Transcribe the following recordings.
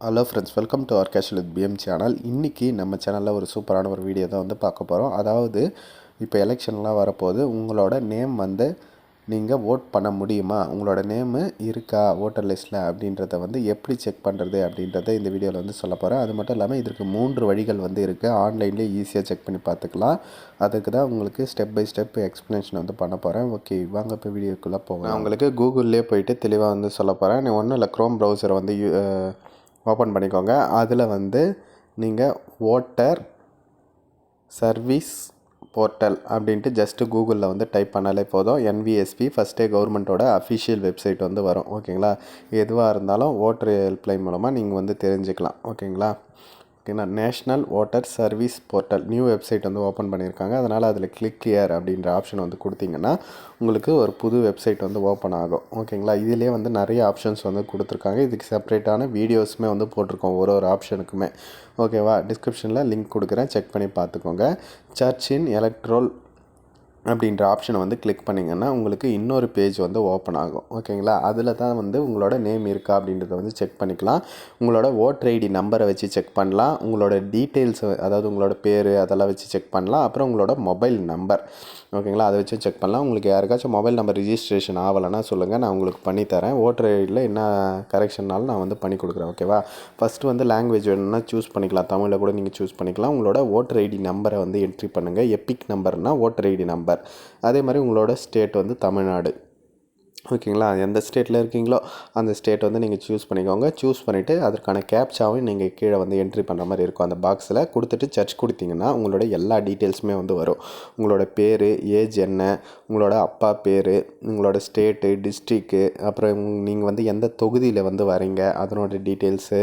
Hello friends welcome to our casual with PM channel இன்றைக்கி நம்ம சேனலில் ஒரு சூப்பரான ஒரு வீடியோ தான் வந்து பார்க்க போகிறோம் அதாவது இப்போ எலெக்ஷன்லாம் வரப்போகுது. உங்களோட நேம் வந்து நீங்கள் ஓட் பண்ண முடியுமா? உங்களோட நேமு இருக்கா ஓட்டர் லிஸ்ட்டில் அப்படின்றத வந்து எப்படி செக் பண்ணுறது அப்படின்றத இந்த வீடியோவில் வந்து சொல்ல போகிறேன் அது மட்டும் இல்லாமல் இதற்கு மூன்று வழிகள் வந்து இருக்குது ஆன்லைன்லேயே ஈஸியாக செக் பண்ணி பார்த்துக்கலாம். அதுக்கு தான் உங்களுக்கு ஸ்டெப் பை ஸ்டெப் எக்ஸ்ப்ளனேஷன் வந்து பண்ண போகிறேன் ஓகே வாங்க இப்போ வீடியோக்குள்ளே போகலாம். உங்களுக்கு கூகுள்லேயே போயிட்டு தெளிவாக வந்து சொல்ல போகிறேன் நீ ஒன்றும் இல்லை க்ரோம் ப்ரௌசரை வந்து யூ ஓப்பன் பண்ணிக்கோங்க. அதில் வந்து நீங்கள் ஓட்டர் சர்வீஸ் போர்ட்டல் அப்படின்ட்டு ஜஸ்ட்டு கூகுளில் வந்து டைப் பண்ணாலே போதும். என்விஎஸ்பி ஃபஸ்ட்டே கவர்மெண்ட்டோட அஃபிஷியல் வெப்சைட் வந்து வரும். ஓகேங்களா? எதுவாக இருந்தாலும் ஓட்டர் ஹெல்ப்லைன் மூலமாக நீங்கள் வந்து தெரிஞ்சுக்கலாம். ஓகேங்களா? ஓகேண்ணா national voter service portal new website வந்து ஓப்பன் பண்ணியிருக்காங்க. அதனால் அதில் கிளிக் ஹியர் அப்படின்ற ஆப்ஷன் வந்து கொடுத்தீங்கன்னா உங்களுக்கு ஒரு புது வெப்சைட் வந்து ஓப்பன் ஆகும். ஓகேங்களா இதிலே வந்து நிறைய ஆப்ஷன்ஸ் வந்து கொடுத்துருக்காங்க. இதுக்கு செப்பரேட்டான வீடியோஸுமே வந்து போட்டிருக்கோம் ஒரு ஒரு ஆப்ஷனுக்குமே ஓகேவா டிஸ்கிரிப்ஷனில் லிங்க் கொடுக்குறேன். செக் பண்ணி பார்த்துக்கோங்க. சர்ச் இன் எலக்ட்ரோல் அப்படின்ற ஆப்ஷனை வந்து கிளிக் பண்ணிங்கன்னா உங்களுக்கு இன்னொரு பேஜ் வந்து ஓப்பன் ஆகும். ஓகேங்களா அதில் தான் வந்து உங்களோட நேம் இருக்கா அப்படின்றத வந்து செக் பண்ணிக்கலாம். உங்களோட ஓட்டர் ஐடி நம்பரை வச்சு செக் பண்ணலாம். உங்களோட டீட்டெயில்ஸ் அதாவது உங்களோட பேர் அதெல்லாம் வச்சு செக் பண்ணலாம். அப்புறம் உங்களோட மொபைல் நம்பர் ஓகேங்களா அதை வச்சு செக் பண்ணலாம். உங்களுக்கு யாருக்காச்சும் மொபைல் நம்பர் ரிஜிஸ்ட்ரேஷன் ஆகலைன்னா சொல்லுங்கள் நான் உங்களுக்கு பண்ணித்தரேன் ஓட்டர் ஐடியில் என்ன கரெக்ஷன்னாலும் நான் வந்து பண்ணி கொடுக்குறேன். ஓகேவா ஃபஸ்ட்டு வந்து லாங்குவேஜ் வேணும்னா சூஸ் பண்ணிக்கலாம். தமிழில் கூட நீங்கள் சூஸ் பண்ணிக்கலாம். உங்களோட ஓட்டர் ஐடி நம்பரை வந்து என்ட்ரி பண்ணுங்கள் எப்பிக் நம்பர்னால் ஓட்டர் ஐடி நம்பர் அதே மாதிரி உங்களோட ஸ்டேட் வந்து தமிழ்நாடு. ஓகேங்களா? எந்த ஸ்டேட்டில் இருக்கீங்களோ அந்த ஸ்டேட் வந்து நீங்கள் சூஸ் பண்ணிக்கோங்க. சூஸ் பண்ணிவிட்டு அதற்கான கேப்சாவும் நீங்கள் கீழே வந்து என்ட்ரி பண்ணுற மாதிரி இருக்கும். அந்த பாக்ஸில் கொடுத்துட்டு சர்ச் கொடுத்தீங்கன்னா உங்களோட எல்லா டீட்டெயில்ஸுமே வந்து வரும். உங்களோட பேர் ஏஜ் என்ன உங்களோட அப்பா பேர் உங்களோட ஸ்டேட்டு டிஸ்ட்ரிக்கு அப்புறம் நீங்கள் வந்து எந்த தொகுதியில் வந்து வரீங்க அதனோட டீட்டெயில்ஸு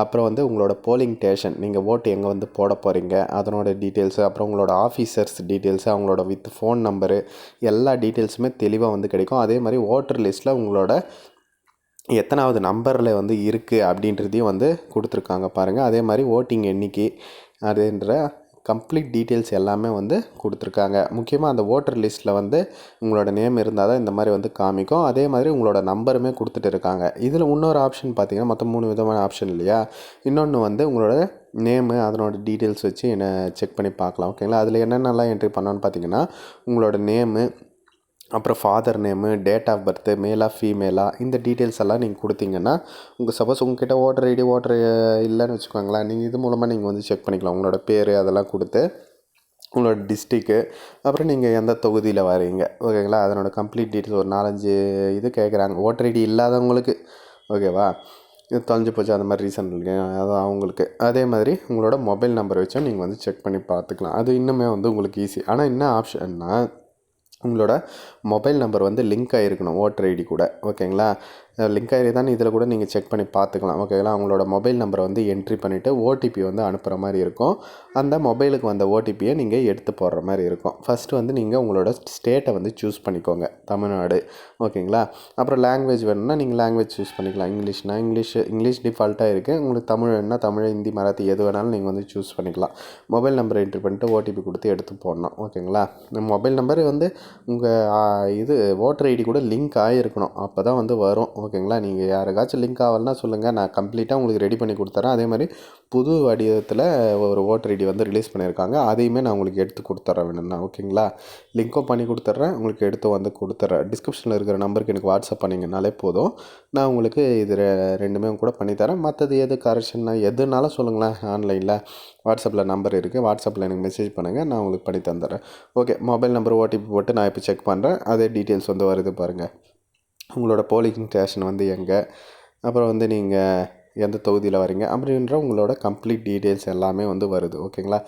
அப்புறம் வந்து உங்களோட போலிங் ஸ்டேஷன் நீங்கள் ஓட்டு எங்கே வந்து போட போகிறீங்க அதனோட டீட்டெயில்ஸு அப்புறம் உங்களோட ஆஃபீஸர்ஸ் டீட்டெயில்ஸு அவங்களோட வித் ஃபோன் நம்பரு எல்லா டீட்டெயில்ஸுமே தெளிவாக வந்து கிடைக்கும். அதே மாதிரி ஓட்டர் லிஸ்ட்டில் உங்களோட எத்தனாவது நம்பரில் வந்து இருக்குது அப்படின்றதையும் வந்து கொடுத்துருக்காங்க பாருங்கள் அதே மாதிரி ஓட்டிங் எண்ணிக்கை அதுன்ற கம்ப்ளீட் டீட்டெயில்ஸ் எல்லாமே வந்து கொடுத்துருக்காங்க. முக்கியமாக அந்த ஓட்டர் லிஸ்ட்டில் வந்து உங்களோட நேம் இருந்தால் தான் இந்த மாதிரி வந்து காமிக்கும். அதே மாதிரி உங்களோட நம்பருமே கொடுத்துட்டு இருக்காங்க. இதில் இன்னொரு ஆப்ஷன் பார்த்தீங்கன்னா மொத்தம் மூணு விதமான ஆப்ஷன் இல்லையா? இன்னொன்று வந்து உங்களோட நேமு அதனோட டீட்டெயில்ஸ் வச்சு என்ன செக் பண்ணி பார்க்கலாம். ஓகேங்களா அதில் என்னென்னலாம் என்ட்ரி பண்ணோன்னு பார்த்தீங்கன்னா உங்களோட நேமு அப்புறம் father name date of birth மேலா ஃபீமேலா இந்த டீட்டெயில்ஸ் எல்லாம் நீங்கள் கொடுத்தீங்கன்னா உங்கள் சப்போஸ் உங்ககிட்ட ஓட்டர் ஐடி ஓட்டர் இல்லைன்னு வச்சுக்கோங்களேன் நீங்கள் இது மூலமாக நீங்கள் வந்து செக் பண்ணிக்கலாம். உங்களோட பேர் அதெல்லாம் கொடுத்து உங்களோட டிஸ்ட்ரிக்கு அப்புறம் நீங்கள் எந்த தொகுதியில் வரீங்க ஓகேங்களா? அதனோட கம்ப்ளீட் டீட்டெயில்ஸ் ஒரு நாலஞ்சு இது கேட்குறாங்க ஓட்டர் ஐடி இல்லாதவங்களுக்கு ஓகேவா? இது தொலைஞ்சு போச்சு அந்த மாதிரி ரீசன் இருக்கு அது அவங்களுக்கு. அதே மாதிரி உங்களோட மொபைல் நம்பர் வச்சும் நீங்கள் வந்து செக் பண்ணி பார்த்துக்கலாம். அது இன்னுமே வந்து உங்களுக்கு ஈஸி ஆனால் என்ன ஆப்ஷன்னா உங்களோட மொபைல் நம்பர் வந்து லிங்க் ஆகிருக்கணும் ஓட்டர் ஐடி கூட. ஓகேங்களா? லிங்க் ஆகிருந்தான்னு இதில் கூட நீங்கள் செக் பண்ணி பார்த்துக்கலாம். ஓகேங்களா? அவங்களோட மொபைல் நம்பரை வந்து என்ட்ரி பண்ணிவிட்டு ஓடிபி வந்து அனுப்புகிற மாதிரி இருக்கும். அந்த மொபைலுக்கு வந்த ஓடிபியை நீங்கள் எடுத்து போடுற மாதிரி இருக்கும். ஃபஸ்ட்டு வந்து நீங்கள் உங்களோட ஸ்டேட்டை வந்து சூஸ் பண்ணிக்கோங்க தமிழ்நாடு. ஓகேங்களா? அப்புறம் லாங்குவேஜ் வேணும்னா நீங்கள் லாங்குவேஜ் சூஸ் பண்ணிக்கலாம். இங்கிலீஷ்னா இங்கிலீஷ் இங்கிலீஷ் டிஃபால்ட்டாக இருக்குது உங்களுக்கு தமிழ் வேணும்னா தமிழ் ஹிந்தி மராத்தி எது வேணாலும் நீங்கள் வந்து சூஸ் பண்ணிக்கலாம். மொபைல் நம்பரை என்ட்ரி பண்ணிட்டு ஓடிபி கொடுத்து எடுத்து போடணும். ஓகேங்களா? மொபைல் நம்பர் வந்து உங்கள் இது ஓட்டர் ஐடி கூட லிங்க் ஆகிருக்கணும் அப்போ தான் வந்து வரும். ஓகேங்களா நீங்கள் யாருக்காச்சும் லிங்க் ஆகலைன்னா சொல்லுங்கள் நான் கம்ப்ளீட்டாக உங்களுக்கு ரெடி பண்ணி கொடுத்துறேன். அதே மாதிரி புது வடிவத்தில் ஒரு ஓட்டர் ஐடி வந்து ரிலீஸ் பண்ணியிருக்காங்க அதையுமே நான் உங்களுக்கு எடுத்து கொடுத்துட்றேன் வேணும்னா. ஓகேங்களா லிங்க்கும் பண்ணி கொடுத்துட்றேன் உங்களுக்கு எடுத்து வந்து கொடுத்துட்றேன் டிஸ்கிரிப்ஷனில் இருக்கிற நம்பருக்கு எனக்கு வாட்ஸ்அப் பண்ணிங்கனாலே போதும். நான் உங்களுக்கு இது ரெண்டுமே கூட பண்ணித்தரேன் மற்றது எது கரெக்ஷன்னா எதுனாலும் சொல்லுங்களேன். ஆன்லைனில் வாட்ஸ்அப்பில் நம்பர் இருக்குது வாட்ஸ்அப்பில் எனக்கு மெசேஜ் பண்ணுங்கள் நான் உங்களுக்கு பண்ணி தந்துடுறேன். ஓகே மொபைல் நம்பர் ஓடிபி போட்டு நான் இப்போ செக் பண்ணுறேன் அதே டீட்டெயில்ஸ் வந்து வருது பாருங்கள் உங்களோட போலிங் ஸ்டேஷன் வந்து எங்கே? அப்புறம் வந்து நீங்கள் எந்த தொகுதியில் வரீங்க அப்படின்ற உங்களோட கம்ப்ளீட் டீட்டெயில்ஸ் எல்லாமே வந்து வருது. ஓகேங்களா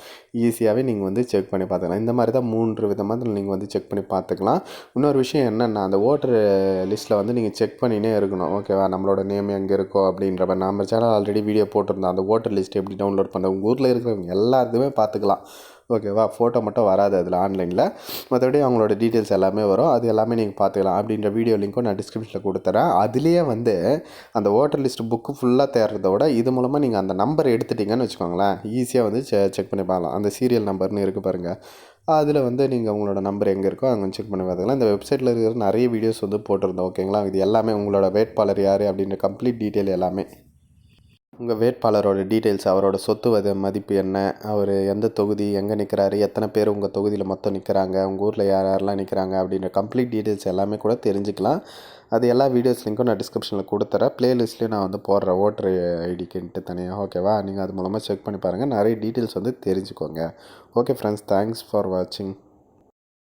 ஈஸியாகவே நீங்கள் வந்து செக் பண்ணி பார்த்துக்கலாம். இந்த மாதிரி தான் மூன்று விதமாக நீங்கள் வந்து செக் பண்ணி பார்த்துக்கலாம். இன்னொரு விஷயம் என்னென்னா அந்த ஓட்டர் லிஸ்ட்டில் வந்து நீங்கள் செக் பண்ணினே இருக்கணும். ஓகேவா நம்மளோட நேம் எங்கே இருக்கோ அப்படின்ற மாதிரி. நம்ம சேனல் ஆல்ரெடி வீடியோ போட்டிருந்தோம் அந்த ஓட்டர் லிஸ்ட் எப்படி டவுன்லோட் பண்ணுறது உங்கள் ஊரில் இருக்கிறவங்க எல்லாத்துக்குமே பார்த்துக்கலாம். ஓகேவா ஃபோட்டோ மட்டும் வராது அதில் ஆன்லைனில் மற்றபடி அவங்களோட டீட்டெயில்ஸ் எல்லாமே வரும். அது எல்லாமே நீங்கள் பார்த்துக்கலாம். அப்படின்ற வீடியோ லிங்க்கும் நான் டிஸ்கிரிப்ஷனில் கொடுத்துறேன். அதுலேயே வந்து அந்த ஓட்டர் லிஸ்ட் புக்கு ஃபுல்லாக தேடுறத விட இது மூலமாக நீங்கள் அந்த நம்பர் எடுத்துட்டிங்கன்னு வச்சுக்கோங்களேன். ஈஸியாக வந்து செ செக் பண்ணி பார்க்கலாம். அந்த சீரியல் நம்பர்னு இருக்குது பாருங்கள் அதில் வந்து நீங்கள் உங்களோட நம்பர் எங்கே இருக்கோ அங்கே செக் பண்ணி பார்த்துக்கலாம். இந்த வெப்சைட்டில் இருக்கிற நிறைய வீடியோஸ் வந்து போட்டிருந்தோம் ஓகேங்களா இது எல்லாமே உங்களோட வேட்பாளர் யார்? அப்படின்ற கம்ப்ளீட் டீட்டெயில் எல்லாமே. உங்கள் வேட்பாளரோட டீட்டெயில்ஸ் அவரோட சொத்து வத மதிப்பு என்ன? அவர் எந்த தொகுதி எங்கே நிற்கிறாரு எத்தனை பேர் உங்கள் தொகுதியில் மொத்தம் நிற்கிறாங்க உங்கள் ஊரில் யார் யாரெல்லாம் நிற்கிறாங்க அப்படின்ற கம்ப்ளீட் டீட்டெயில்ஸ் எல்லாமே கூட தெரிஞ்சுக்கலாம். அது எல்லா வீடியோஸ் லிங்க்கும் நான் டிஸ்கிரிப்ஷனில் கொடுத்துறேன். ப்ளேலிஸ்ட்லேயும் நான் வந்து போடுறேன் ஓட்டர் ஐடிக்குன்ட்டு தனியாக ஓகேவா நீங்கள் அது மூலமாக செக் பண்ணி பாருங்கள் நிறைய டீட்டெயில்ஸ் வந்து தெரிஞ்சுக்கோங்க. ஓகே ஃப்ரெண்ட்ஸ் தேங்க்ஸ் ஃபார் வாட்சிங்